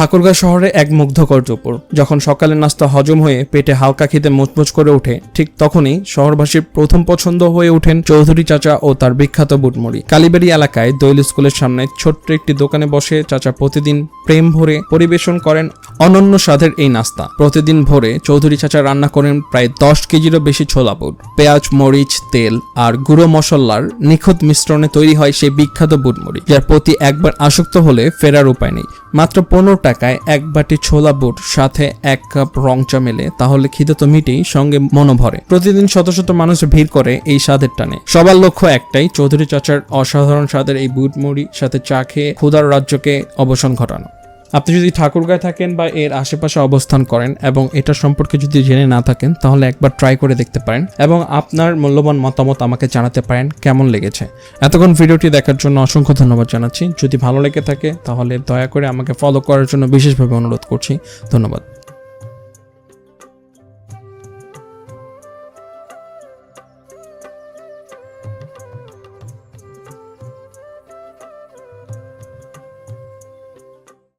ঠাকুরগাঁ শহরে এক মুগ্ধকর দুপুর। যখন সকালের নাস্তা হজম হয়ে পেটে হালকা খেতে মুচমুচ করে ওঠে, ঠিক তখনই শহরবাসীর প্রথম পছন্দ হয়ে ওঠেন চৌধুরী চাচা ও তার বিখ্যাত বুটমুড়ি। কালীবাড়ি এলাকায় দৈল স্কুলের সামনে ছোট্ট একটি দোকানে বসে চাচা প্রতিদিন প্রেম ভরে পরিবেশন করেন অনন্য স্বাদের এই নাস্তা। প্রতিদিন ভোরে চৌধুরী চাচা রান্না করেন প্রায় দশ কেজিরও বেশি ছোলা বুট। পেঁয়াজ, মরিচ, তেল আর গুঁড়ো মশলার নিখুঁত মিশ্রণে তৈরি হয় সেই বিখ্যাত বুটমুড়ি, যার প্রতি একবার আসক্ত হলে ফেরার উপায় নেই। মাত্র পনেরো টাকায় এক বাটি ছোলা বুট, সাথে এক কাপ রং চা মেলে তাহলে খিদে তো মিটেই, সঙ্গে মনোভরে প্রতিদিন শত শত মানুষ ভিড় করে এই স্বাদের টানে। সবার লক্ষ্য একটাই, চৌধুরী চাচার অসাধারণ স্বাদের এই বুট মুড়ি, সাথে চা খেয়ে ক্ষুধার রাজ্যকে অবসান ঘটানো। আপনি যদি ঠাকুরগাঁয় থাকেন বা এর আশেপাশে অবস্থান করেন এবং এটা সম্পর্কে যদি জেনে না থাকেন, তাহলে একবার ট্রাই করে দেখতে পারেন এবং আপনার মূল্যবান মতামত আমাকে জানাতে পারেন কেমন লেগেছে। এতক্ষণ ভিডিওটি দেখার জন্য অসংখ্য ধন্যবাদ জানাচ্ছি। যদি ভালো লেগে থাকে, তাহলে দয়া করে আমাকে ফলো করার জন্য বিশেষভাবে অনুরোধ করছি। ধন্যবাদ।